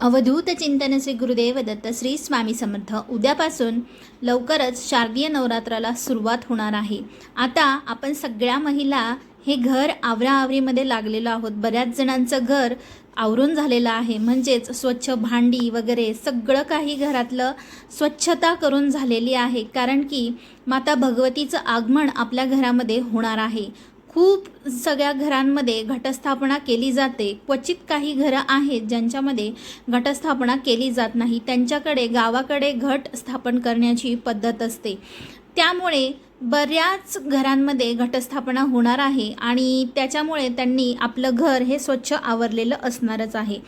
अवधूत चिंतन श्री गुरुदेव दत्त श्री स्वामी समर्थ. उद्यापासून लवकरच शारदीय नवरात्राला सुरुवात होणार आहे. आता आपण सगळ्या महिला हे घर आवराआवरीमध्ये लागलेलो आहोत. बऱ्याच जणांचं घर आवरून झालेलं आहे. म्हणजेच स्वच्छ भांडी वगैरे सगळं काही घरातलं स्वच्छता करून झालेली आहे. कारण की माता भगवतीचं आगमन आपल्या घरामध्ये होणार आहे. खूप सगळ्या घरांमध्ये घटस्थापना केली जाते. क्वचित काही घरं आहेत ज्यांच्यामध्ये घटस्थापना केली जात नाही. त्यांच्याकडे गावाकडे घट स्थापन करण्याची पद्धत असते. त्यामुळे बऱ्याच घरांमध्ये घटस्थापना होणार आहे आणि त्याच्यामुळे त्यांनी आपलं घर हे स्वच्छ आवरलेलं असणारच आहे.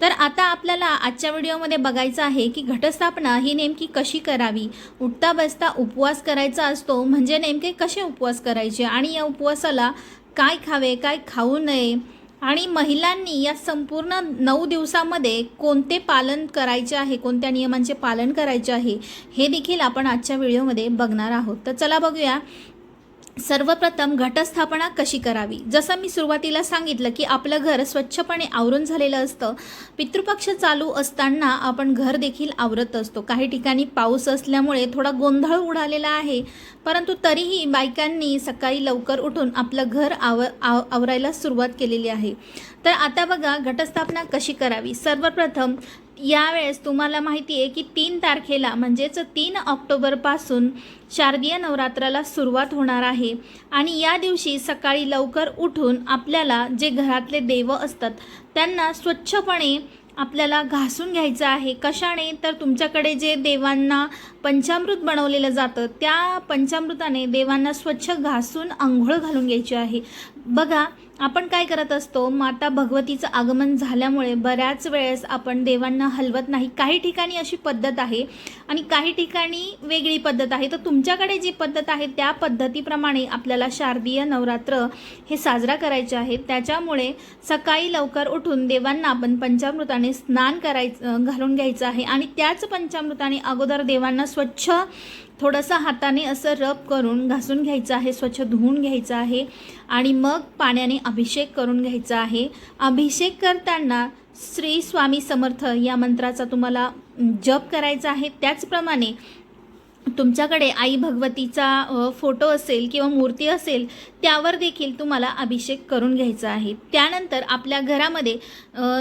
तर आता आपल्याला आजच्या व्हिडिओमध्ये बघायचं आहे की घटस्थापना ही नेमकी कशी करावी? उठता बसता उपवास करायचा असतो म्हणजे नेमके कसे उपवास करायचे? आणि या उपवासाला काय खावे काय खाऊ नये? आणि महिलांनी या संपूर्ण नऊ दिवसामध्ये कोणते पालन करायचे आहे कोणत्या नियमांचे पालन करायचे आहे हे देखील आपण आजच्या व्हिडिओमध्ये बघणार आहोत. तर चला बघूया. सर्वप्रथम घटस्थापना कशी करावी? जसं मी सुरुवातीला सांगितलं की आपलं घर स्वच्छपणे आवरून झालेलं असतं पितृपक्ष चालू असताना आपण घर देखील आवरत असतो. काही ठिकाणी पाऊस असल्यामुळे थोडा गोंधळ उडालेला आहे परंतु तरीही बायकांनी सकाळी लवकर उठून आपलं घर आव आव आवरायला सुरुवात केलेली आहे. तर आता बघा घटस्थापना कशी करावी? सर्वप्रथम यावेळेस तुम्हाला माहिती आहे की तीन तारखेला म्हणजेच तीन ऑक्टोबरपासून शारदीय नवरात्राला सुरुवात होणार आहे. आणि या दिवशी सकाळी लवकर उठून आपल्याला जे घरातले देव असतात त्यांना स्वच्छपणे आपल्याला घासून घ्यायचं आहे. कशाने? तर तुमच्याकडे जे देवांना पंचामृत बनवलेलं जातं त्या पंचामृताने देवांना स्वच्छ घासून आंघोळ घालून घ्यायची आहे. बघा आपण काय करत असतो माता भगवतीचं आगमन झाल्यामुळे बऱ्याच वेळेस आपण देवांना हलवत नाही. काही ठिकाणी अशी पद्धत आहे आणि काही ठिकाणी वेगळी पद्धत आहे. तर तुमच्याकडे जी पद्धत आहे त्या पद्धतीप्रमाणे आपल्याला शारदीय नवरात्र हे साजरा करायचे आहे. त्याच्यामुळे सकाळी लवकर उठून देवांना आपण पंचामृताने स्नान करायचं घालून घ्यायचं आहे. आणि त्याच पंचामृताने अगोदर देवांना स्वच्छ थोडंसं हाताने असं रब करून घासून घ्यायचं आहे स्वच्छ धुवून घ्यायचं आहे आणि मग पाण्याने अभिषेक करून घ्यायचा आहे. अभिषेक करताना श्री स्वामी समर्थ या मंत्राचा तुम्हाला जप करायचा आहे. त्याचप्रमाणे तुमच्याकडे आई भगवतीचा फोटो असेल किंवा मूर्ती असेल त्यावर देखील तुम्हाला अभिषेक करून घ्यायचा आहे. त्यानंतर आपल्या घरामध्ये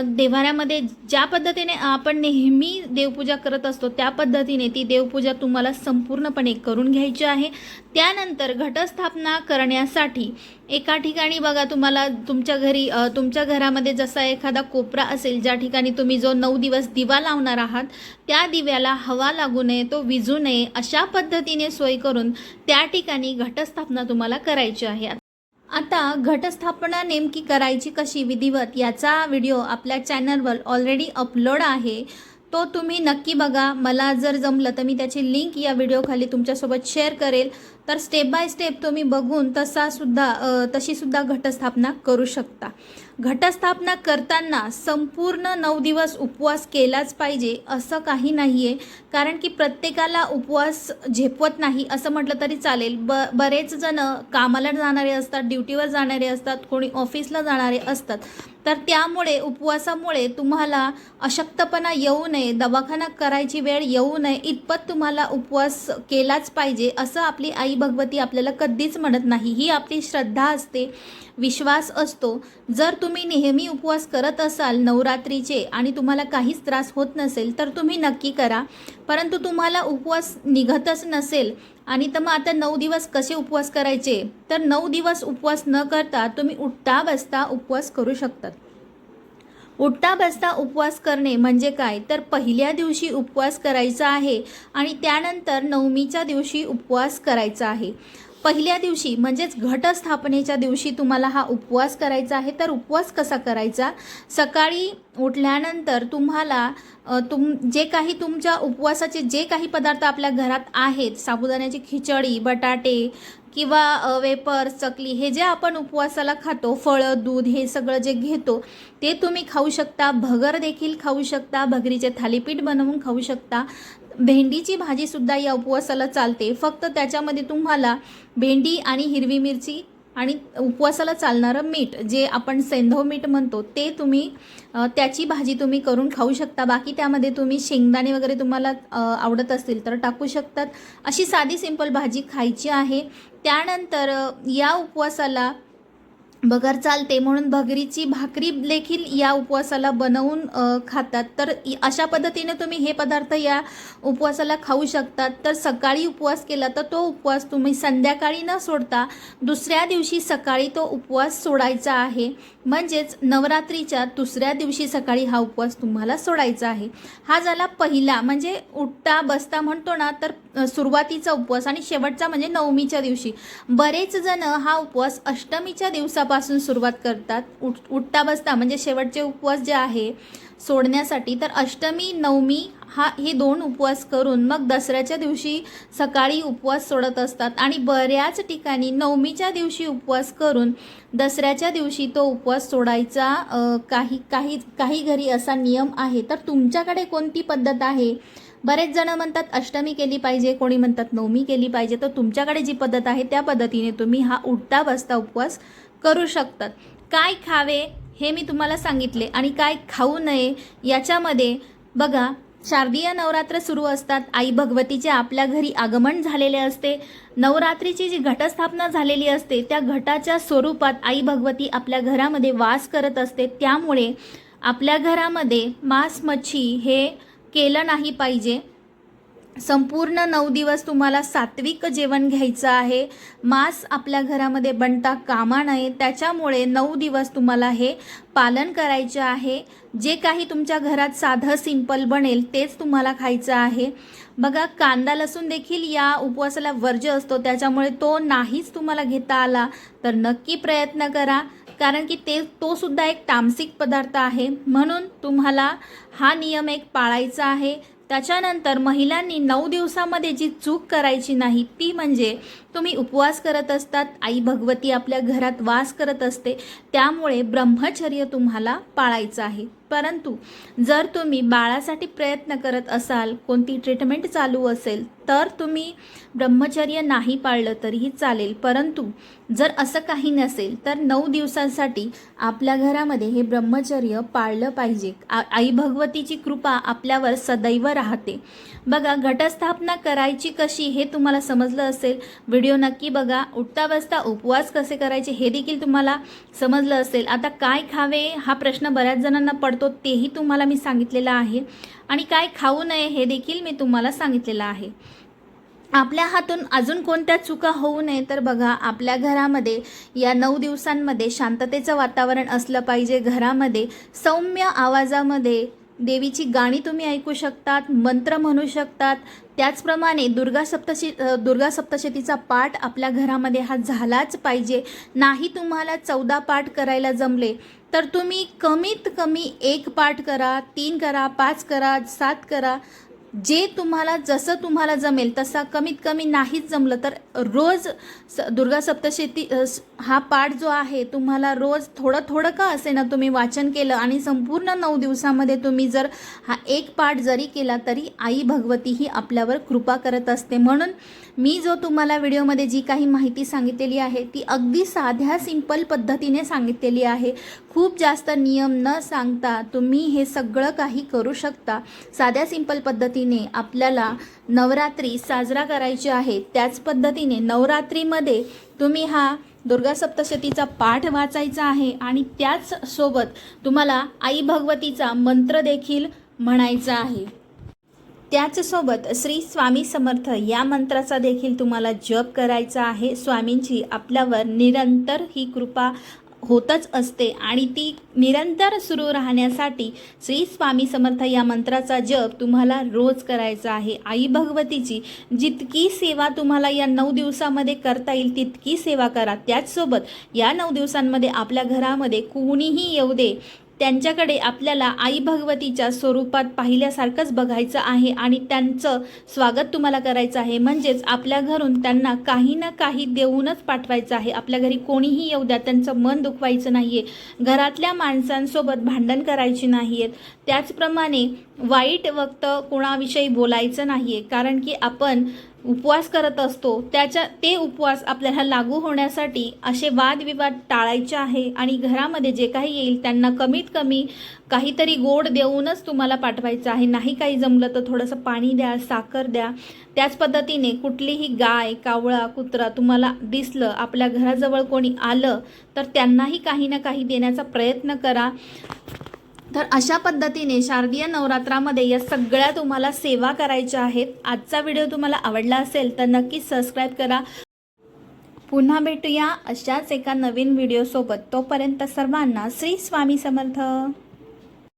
देव्हाऱ्यामध्ये ज्या पद्धतीने आपण नेहमी देवपूजा करत असतो त्या पद्धतीने ती देवपूजा तुम्हाला संपूर्णपणे करून घ्यायची आहे. त्यानंतर घटस्थापना करण्यासाठी एका ठिकाणी बघा तुम्हाला तुमच्या घरी तुमच्या घरामध्ये जसा एखादा कोपरा असेल ज्या ठिकाणी तुम्ही जो नऊ दिवस दिवा लावणार आहात त्या दिव्याला हवा लागू नये तो विजू नये अशा पद्धतीने सोय करून त्या ठिकाणी घटस्थापना तुम्हाला करायची आहे. आता घटस्थापना नेमकी करायची कशी विधिवत याचा व्हिडिओ आपल्या चॅनलवर ऑलरेडी अपलोड आहे. तो तुम्ही नक्की बघा. मला जर जमलं तर मी त्याची लिंक या व्हिडिओखाली तुमच्यासोबत शेअर करेल. तर स्टेप बाय स्टेप तुम्ही बघून तसासुद्धा तशीसुद्धा घटस्थापना करू शकता. घटस्थापना करताना संपूर्ण नऊ दिवस उपवास केलाच पाहिजे असं काही नाही आहे कारण की प्रत्येकाला उपवास झेपवत नाही असं म्हटलं तरी चालेल. ब बरेच जण कामाला जाणारे असतात ड्युटीवर जाणारे असतात कोणी ऑफिसला जाणारे असतात. तर त्यामुळे उपवासामुळे तुम्हाला अशक्तपणा येऊ नये दवाखाना करायची वेळ येऊ नये इतपत तुम्हाला उपवास केलाच पाहिजे असं आपली आई भगवती आपल्याला कधीच म्हणत नाही. ही आपली श्रद्धा असते. विश्वास असतो. जर तुम्ही नेहमी उपवास करत असाल नवरात्रीचे आणि तुम्हाला काहीच त्रास होत नसेल तर तुम्ही नक्की करा. परंतु तुम्हाला उपवास निघतच नसेल आणि तर मग आता नऊ दिवस कसे उपवास करायचे? तर नऊ दिवस उपवास न करता तुम्ही उठता बसता उपवास करू शकतात उठता बसता उपवास करणे म्हणजे काय? तर पहिल्या दिवशी उपवास करायचा आहे आणि त्यानंतर नवमीच्या दिवशी उपवास करायचा आहे. पहिल्या दिवशी म्हणजेच घटस्थापनेच्या दिवशी तुम्हाला हा उपवास करायचा आहे. तर उपवास कसा करायचा? सकाळी उठल्यानंतर तुम्हाला तुम जे काही तुमच्या उपवासाचे जे काही पदार्थ आपल्या घरात आहेत साबुदाण्याची खिचडी बटाटे किंवा वेपर चकली हे जे आपण उपवासाला खातो फळं दूध हे सगळं जे घेतो ते तुम्ही खाऊ शकता. भगर देखील खाऊ शकता. भगरीचे थालीपीठ बनवून खाऊ शकता. भेंडीची भाजीसुद्धा या उपवासाला चालते. फक्त त्याच्यामध्ये तुम्हाला भेंडी आणि हिरवी मिरची आणि उपवासाला चालणारं मीठ जे आपण सेंधव मीठ म्हणतो ते तुम्ही त्याची भाजी तुम्ही करून खाऊ शकता. बाकी त्यामध्ये तुम्ही शेंगदाणे वगैरे तुम्हाला आवडत असतील तर टाकू शकतात. अशी साधी सिंपल भाजी खायची आहे. त्यानंतर या उपवासाला बगर चालते म्हणून भगरीची भाकरी देखील या उपवासाला बनवून खातात. तर अशा पद्धतीने तुम्ही हे पदार्थ या उपवासाला खाऊ शकतात. तर सकाळी उपवास केला तर तो उपवास तुम्ही संध्याकाळी न सोडता दुसऱ्या दिवशी सकाळी तो उपवास सोडायचा आहे. म्हणजेच नवरात्रीच्या दुसऱ्या दिवशी सकाळी हा उपवास तुम्हाला सोडायचा आहे. हा झाला पहिला म्हणजे उठता बसता म्हणतो ना तर सुरुवातीचा उपवास आणि शेवटचा म्हणजे नवमीच्या दिवशी. बरेच जण हा उपवास अष्टमीच्या दिवसा दिवसापासून सुरुवात करतात. उठ उठता बसता म्हणजे शेवटचे उपवास जे आहे सोडण्यासाठी तर अष्टमी नवमी हा हे दोन उपवास करून मग दसऱ्याच्या दिवशी सकाळी उपवास सोडत असतात. आणि बऱ्याच ठिकाणी नवमीच्या दिवशी उपवास करून दसऱ्याच्या दिवशी तो उपवास सोडायचा काही काही काही घरी असा नियम आहे. तर तुमच्याकडे कोणती पद्धत आहे? बरेच जण म्हणतात अष्टमी केली पाहिजे कोणी म्हणतात नवमी केली पाहिजे. तर तुमच्याकडे जी पद्धत आहे त्या पद्धतीने तुम्ही हा उठता बसता उपवास करू शकतात. काय खावे हे मी तुम्हाला सांगितले आणि काय खाऊ नये याच्यामध्ये बघा शारदीय नवरात्र सुरू असतात. आई भगवतीचे आपल्या घरी आगमन झालेले असते. नवरात्रीची जी घटस्थापना झालेली असते त्या घटाच्या स्वरूपात आई भगवती आपल्या घरामध्ये वास करत असते. त्यामुळे आपल्या घरामध्ये मांस मच्छी हे केलं नाही पाहिजे. संपूर्ण नऊ दिवस तुम्हाला सात्विक जेवण घ्यायचं आहे. मांस आपल्या घरामध्ये बनता कामा नये. त्याच्यामुळे नऊ दिवस तुम्हाला हे पालन करायचे आहे. जे काही तुमच्या घरात साधं सिंपल बनेल तेच तुम्हाला खायचं आहे. बघा कांदा लसूण देखील या उपवासाला वर्ज्य असतो. त्याच्यामुळे तो नाहीच तुम्हाला घेता आला तर नक्की प्रयत्न करा. कारण की ते तो सुद्धा एक तामसिक पदार्थ आहे. म्हणून तुम्हाला हा नियम एक पाळायचा आहे. त्याच्यानंतर महिलांनी नऊ दिवसामध्ये जी चूक करायची नाही ती म्हणजे तुम्ही उपवास करत असतात आई भगवती आपल्या घरात वास करत असते त्यामुळे ब्रह्मचर्य तुम्हाला पाळायचं आहे. परंतु जर तुम्ही बाळासाठी प्रयत्न करत असाल कोणती ट्रीटमेंट चालू असेल तर तुम्ही ब्रह्मचर्य नाही पाळलं तरीही चालेल. परंतु जर असं काही नसेल तर नऊ दिवसांसाठी आपल्या घरामध्ये हे ब्रह्मचर्य पाळलं पाहिजे. आ- आई भगवतीची कृपा आपल्यावर सदैव राहते. बघा घटस्थापना करायची कशी हे तुम्हाला समजलं असेल. व्हिडिओ नक्की बघा. उठता बसता उपवास कसे करायचे हे देखील तुम्हाला समजलं असेल. आता काय खावे हा प्रश्न बऱ्याच जणांना पड पडतो तेही तुम्हाला मी सांगितलेलं आहे. आणि काय खाऊ नये हे देखील मी तुम्हाला सांगितलेलं आहे. आपल्या हातून अजून कोणत्या चुका होऊ नये तर बघा आपल्या घरामध्ये या नऊ दिवसांमध्ये शांततेचं वातावरण असलं पाहिजे. घरामध्ये सौम्य आवाजामध्ये देवीची गाणी तुम्ही ऐकू शकतात मंत्र म्हणू शकतात. त्याचप्रमाणे दुर्गा सप्तशी दुर्गा सप्तशतीचा पाठ आपल्या घरामध्ये हा झालाच पाहिजे. नाही तुम्हाला चौदा पाठ करायला जमले तर तुम्ही कमीत कमी एक पाठ करा तीन करा पाच करा सात करा. जे तुम्हाला जसं तुम्हाला जमेल तसा कमीत कमी नाहीच जमलं तर रोज स दुर्गा सप्तशती हा पाठ जो आहे तुम्हाला रोज थोडं थोडं का असे ना तुम्ही वाचन केलं आणि संपूर्ण नऊ दिवसामध्ये तुम्ही जर हा एक पाठ जरी केला तरी आई भगवती ही आपल्यावर कृपा करत असते. म्हणून मी जो तुम्हाला व्हिडिओमध्ये जी काही माहिती सांगितलेली आहे ती अगदी साध्या सिंपल पद्धतीने सांगितलेली आहे. खूप जास्त नियम न सांगता तुम्ही हे सगळं काही करू शकता. साध्या सिंपल पद्धतीने आपल्याला नवरात्री साजरा करायची आहे त्याच पद्धतीने नवरात्रीमध्ये तुम्ही हा दुर्गा सप्तशतीचा पाठ वाचायचा आहे आणि त्याच सोबत तुम्हाला आई भगवतीचा मंत्र देखील म्हणायचा आहे. त्याचसोबत श्री स्वामी समर्थ या मंत्राचा देखील तुम्हाला जप करायचा आहे. स्वामींची आपल्यावर निरंतर ही कृपा होतच असते आणि ती निरंतर सुरू राहण्यासाठी श्री स्वामी समर्थ या मंत्राचा जप तुम्हाला रोज करायचा आहे. आई भगवतीची जितकी सेवा तुम्हाला या नऊ दिवसामध्ये करता येईल तितकी सेवा करा. त्याचसोबत या नऊ दिवसांमध्ये आपल्या घरामध्ये कुणीही येऊ दे त्यांच्याकडे आपल्याला आई भगवतीच्या स्वरूपात पाहिल्यासारखंच बघायचं आहे आणि त्यांचं स्वागत तुम्हाला करायचं आहे. म्हणजेच आपल्या घरून त्यांना काही ना काही देऊनच पाठवायचं आहे. आपल्या घरी कोणीही येऊ द्या त्यांचं मन दुखवायचं नाही आहे घरातल्या माणसांसोबत भांडण करायची नाही आहेत त्याचप्रमाणे वाईट वक्त कोणाविषयी बोलायचं नाही आहे कारण की आपण उपवास करत असतो त्याच्या ते उपवास आपल्याला लागू होण्यासाठी असे वादविवाद टाळायचे आहे आणि घरामध्ये जे काही येईल त्यांना कमीत कमी काहीतरी गोड देऊनच तुम्हाला पाठवायचं आहे. नाही काही जमलं तर थोडंसं पाणी द्या साखर द्या. त्याच पद्धतीने कुठलीही गाय कावळा कुत्रा तुम्हाला दिसलं आपल्या घराजवळ कोणी आलं तर त्यांनाही काही ना काही देण्याचा प्रयत्न करा. तर अशा पद्धतीने शारदीय नवरात्रामध्ये या सगळ्या तुम्हाला सेवा करायच्या आहेत. आजचा व्हिडिओ तुम्हाला आवडला असेल तर नक्कीच सबस्क्राईब करा. पुन्हा भेटूया अशाच एका नवीन व्हिडिओसोबत. तोपर्यंत सर्वांना श्री स्वामी समर्थ.